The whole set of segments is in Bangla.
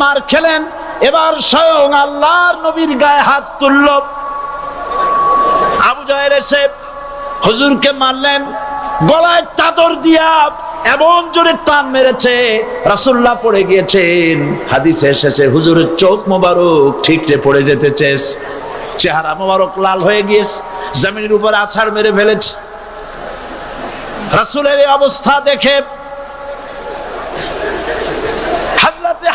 মার খেলেন। এবার স্বয়ং নবীর গায়ে হাত তুলল। আবু এসে মারলেন, গলায় দিয়া এমন জোরে টান মেরেছে রাসুল্লাহ পড়ে গিয়েছেন। হাদিসে শেষে হুজুরের চোখ মোবারক ঠিকরে পড়ে যেতে চেস। চেহারা মোবারক লাল হয়ে গিয়েছে, জমিনের উপর আছাড় মেরে ফেলেছে। রাসুলের এই অবস্থা দেখে হাজরাতে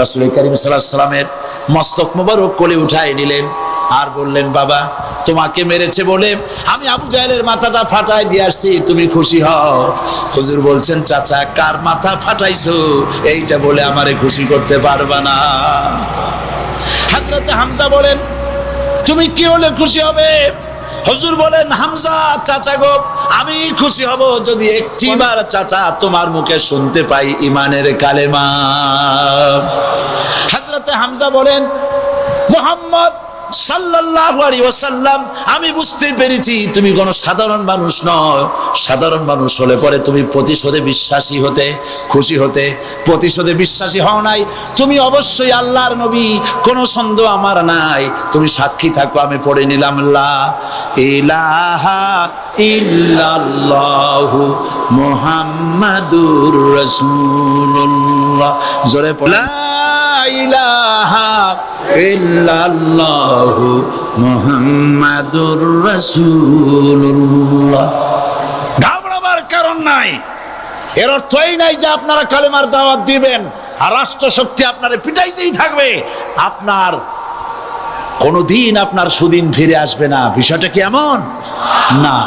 রাসুল করিম সাল্লামের মস্তক মোবারক কোলে উঠাই নিলেন আর বললেন, বাবা, তোমাকে মেরেছে বলে আমি আবু জাহেলের মাথাটা ফাটাই দিয়ে আসছি, তুমি খুশি হও। হুজুর বলছেন, চাচা, কার মাথা ফাটাইছো? এইটা বলে আমারে খুশি করতে পারবা না। হাজরাতে হামজা বলেন, তুমি কি হলে খুশি হবে? হুজুর বলেন, হামজা, চাচা গো, আমি খুশি হব যদি একটিবার চাচা তোমার মুখে শুনতে পাই ইমানের কালেমা। হযরতে হামজা বলেন, মোহাম্মদ ওয়াসাল্লাম, আমি বুঝতে পেরেছি তুমি কোনো সাধারণ মানুষ নও সাধারণ মানুষ হলে পরে তুমি প্রতিশোধে বিশ্বাসী হতে, খুশি হতে, প্রতিশোধে বিশ্বাসী হও নাই। তুমি অবশ্যই আল্লাহর নবী, কোনো সন্দেহ আমার নাই। তুমি সাক্ষী থাকো, আমি পড়ে নিলাম, লা ইলাহা ইল্লাল্লাহু মুহাম্মাদুর রাসূলুল্লাহ। জোরে পড়ে। ইলাহা ইল্লাল্লাহু মুহাম্মাদুর রাসূলুল্লাহ। ঘাবড়াবার কারণ নাই। এর অর্থ এই নাই যে আপনারা কালেমার দাওয়াত দিবেন, আর রাষ্ট্র শক্তি আপনারে পিটাইতেই থাকবে। আপনার কোনোদিন আপনার সুদিন ফিরে আসবে না বিষয়টা কি এমন না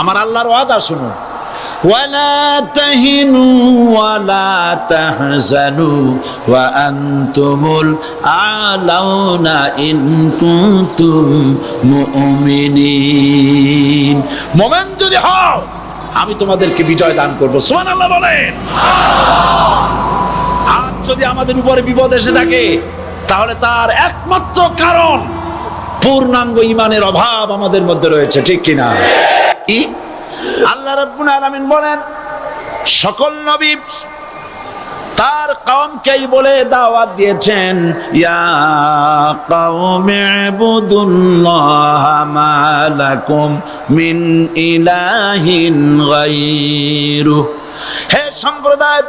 আমার আল্লাহর ওয়াদা শুনুন ولا تهنوا ولا تحزنوا وأنتم الأعلون إن كنتم مؤمنين মোমেন যদি হও আমি তোমাদেরকে বিজয় দান করবো সোহান আল্লাহ বলেন আর যদি আমাদের উপরে বিপদ এসে থাকে তাহলে তার একমাত্র কারণ পূর্ণাঙ্গ ইমানের অভাব আমাদের মধ্যে রয়েছে, ঠিক কিনা? আল্লাহ রাব্বুল আলামিন বলেন, সকল নবী তার কওমকেই বলে দাওয়াত দিয়েছেন, ইয়া মিন ইলাহিন হে সম্প্রদায়,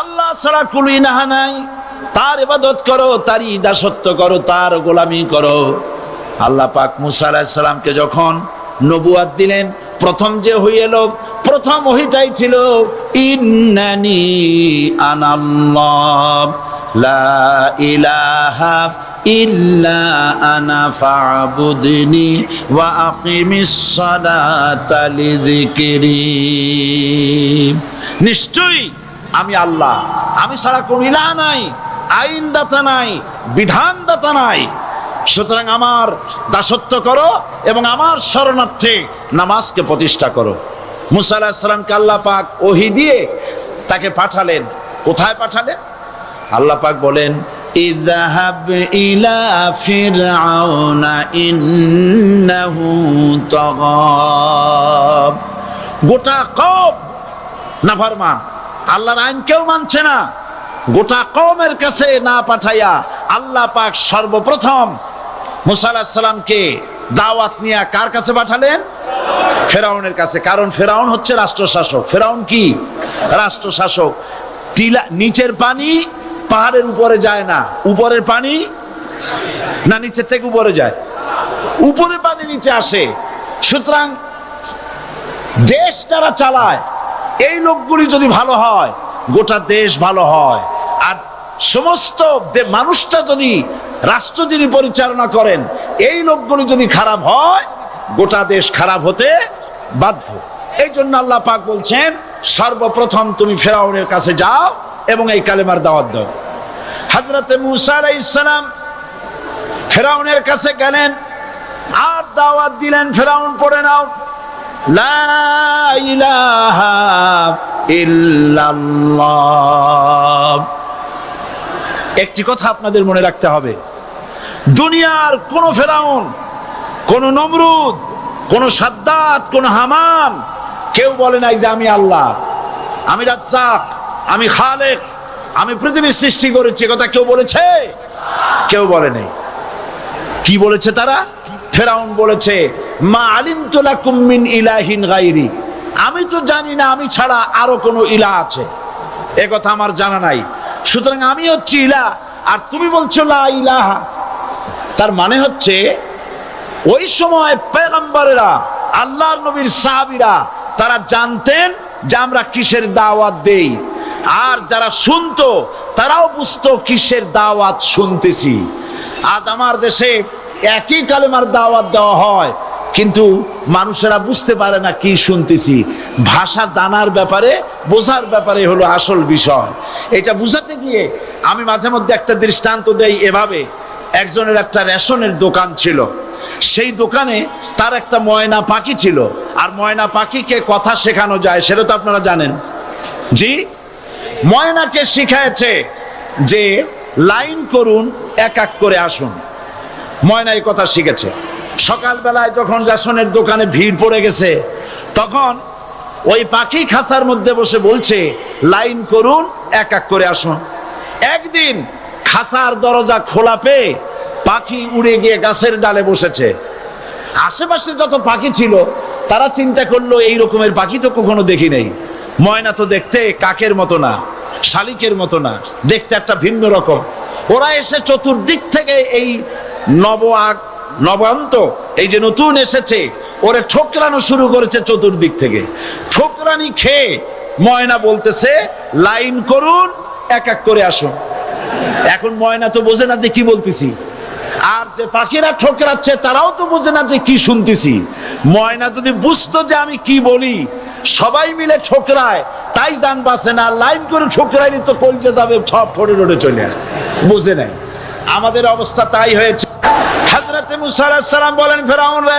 আল্লাহ ছাড়া কোনো ইলাহা নাই। তার ইবাদত করো, তারই দাসত্ব করো, তার গোলামি করো। আল্লাহ পাক মুসা আলাইহিস সালামকে যখন নবুয়াত দিলেন, প্রথম যে হই এলো, প্রথম ওহিটাই ছিল, ইন্নানি আনাল্লাহ, লা ইলাহা ইল্লা আনা ফাবুদনি ওয়া আকিমিস সালাতা লিযিকরি। নিশ্চয়ই আমি আল্লাহ, আমি ছাড়া কোন ইলাহ নাই। আইনদাতা নাই, বিধানদাতা নাই। সুতরাং আমার দাসত্ব করো এবং আমার শরণার্থে নামাজকে প্রতিষ্ঠা করো। মুসা আলাহিসাল্লামকে আল্লাহ পাক ওহি দিয়ে তাকে পাঠালেন। কোথায় পাঠালেন? আল্লাহ পাক বলেন গোটা কম নাফরমান। আল্লাহর আইন কেউ মানছে না। গোটা কমের কাছে না পাঠাইয়া আল্লাহ পাক সর্বপ্রথম মুসা আলাহিস সালামকে দাওয়াত নিয়ে কার কাছে পাঠালেন? ফেরাউনের কাছে। কারণ ফেরাউন হচ্ছে রাষ্ট্র শাসক ফেরাউন কি? রাষ্ট্র শাসক টিলা, নিচের পানি পাহাড়ের উপরে যায় না। উপরের পানি? না, নিচের থেকে উপরে যায়। উপরে পানি নিচে আসে। সুতরাং দেশ যারা চালায়, এই লোকগুলি যদি ভালো হয়, গোটা দেশ ভালো হয়। সমস্ত মানুষটা যদি রাষ্ট্র যিনি পরিচালনা করেন, এই লোকগুলি যদি খারাপ হয়, গোটা দেশ খারাপ হতে বাধ্য। এই জন্য আল্লাহ পাক বলছেন, সর্বপ্রথম তুমি ফেরাউনের কাছে যাও এবং এই কালেমার দাওয়াত দাও। হজরতে ইসলাম ফেরাউনের কাছে গেলেন, আর দাওয়াত দিলেন, ফেরাউন পড়ে নাও, লা ইলাহা ইল্লাল্লাহ। একটি কথা আপনাদের মনে রাখতে হবে। দুনিয়ার কোন ফেরাউন, কোন নমরুদ, কোন সাদ্দাত, কোন হামান, কেউ বলে নাই যে আমি আল্লাহ। আমি রাজ্জাক, আমি খালেক, আমি পৃথিবীর সৃষ্টি করেছি কথা কেউ বলেছে? কেউ বলে নাই। কি বলেছে তারা? ফেরাউন বলেছে, মা আলিম তোলা কুম্মিন ইলাহিন গাইরি আমি তো জানি না, আমি ছাড়া আরও কোনো ইলা আছে। এ কথা আমার জানা নাই। সুতরাং আমি হচ্ছি ইলা আর তুমি বলছো লা ইলাহা। তার মানে হচ্ছে, ওই সময় পেগম্বরেরা আল্লাহর নবীর সাহাবীরা, তারা জানতেন যে আমরা কিসের দাওয়াত দেই। আর যারা শুনতো, তারাও বুঝতো কিসের দাওয়াত শুনতেছি। আজ আমার দেশে একই কালেমার দাওয়াত দেওয়া হয়, কিন্তু মানুষেরা বুঝতে পারে না কি শুনতেছি। ভাষা জানার ব্যাপারে বোঝার ব্যাপারে হলো আসল বিষয়। এটা বুঝাতে গিয়ে আমি মাঝে মধ্যে একটা দৃষ্টান্ত দেই এভাবে। একজনের একটা রেশনের দোকান ছিল। সেই দোকানে তার একটা ময়না পাখি ছিল। আর ময়না পাখিকে কথা শেখানো যায়, সেটা তো আপনারা জানেন। জি? ময়নাকে শিখাইছে যে লাইন করুন, এক এক করে আসুন। ময়না এই কথা শিখেছে। সকালবেলায় যখন রেশনের দোকানে ভিড় পড়ে গেছে, তখন ওই পাখি খাঁচার মধ্যে বসে বলছে, লাইন করুন, এক এক করে আসুন। একদিন খাঁচার দরজা খোলা পেয়ে পাখি উড়ে গিয়ে গাছের ডালে বসেছে। আশেপাশে যত পাখি ছিল, তারা চিন্তা করল, এই রকমের পাখি তো কখনো দেখি নাই। ময়না তো দেখতে কাকের মতো না, শালিকের মতো না, দেখতে একটা ভিন্ন রকম। ওরা এসে চতুর্দিক থেকে এই নব আগ, নবান্ত, এই যে নতুন এসেছে ওরে ঠোকরানো শুরু করেছে চতুর্দিক থেকে। ঠোকরানি খেয়ে ময়না বলতেছে, লাইন করুন, এক এক করে আসুন। এখন ময়না তো বোঝে না যে কি বলতেছি। আর যে পাখিরা ঠোকরাচ্ছে তারাও তো বোঝে না যে কি শুনতেছি। ময়না যদি বুঝতো যে আমি কি বলি, সবাই মিলে ঠোকরায়, তাই জান বাসে না, লাইন করে ঠোকরাইনি তো কলজে যাবে সব ফোটে রোডে চলে। বুঝে নাই আমাদের অবস্থা তাই হয়েছে। হাজরাতে মুসা সালাম বলেন, ফেরাউন রে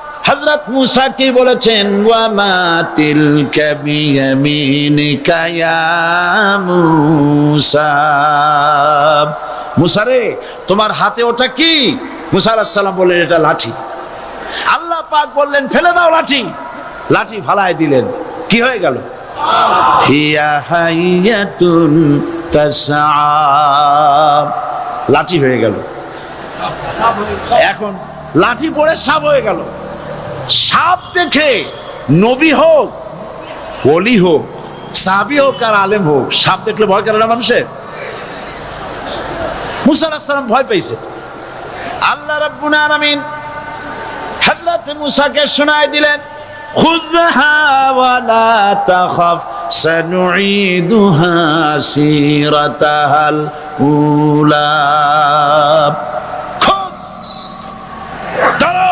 হযরত মুসা কি বলেছেন? ওয়া মা তিলকা বিয়ামিনিকা ইয়া মুসা। মুসা রে, তোমার হাতে ওটা কি? মুসা আলাইহিস সালাম বললেন, এটা লাঠি। আল্লাহ পাক বললেন, ফেলে দাও লাঠি। লাঠি ফালায় দিলেন। কি হয়ে গেল? লাঠি হয়ে গেল। এখন লাঠি পড়ে সাপ হয়ে গেল। সাপ দেখে নবী হোক অলি হোক, সাবি হোক আর আলেম হোক, সাপ দেখলে ভয় করে না মানুষের মুসা আলাহিস সালাম ভয় পেয়েছে। আল্লাহ রাব্বুল আলামিন মুসাকে শোনায় দিলেন, খুযহা উলা খুব ধরো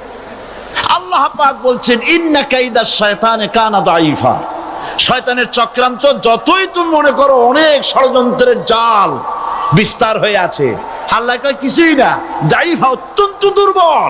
আল্লাহ পাক বলছেন, ইন্না কাইদা শয়তানে কানা দাইফা শয়তানের চক্রান্ত যতই তুমি মনে করো অনেক ষড়যন্ত্রের জাল বিস্তার হয়ে আছে। আল্লাহ কিছুই না দাইফা অত্যন্ত দুর্বল।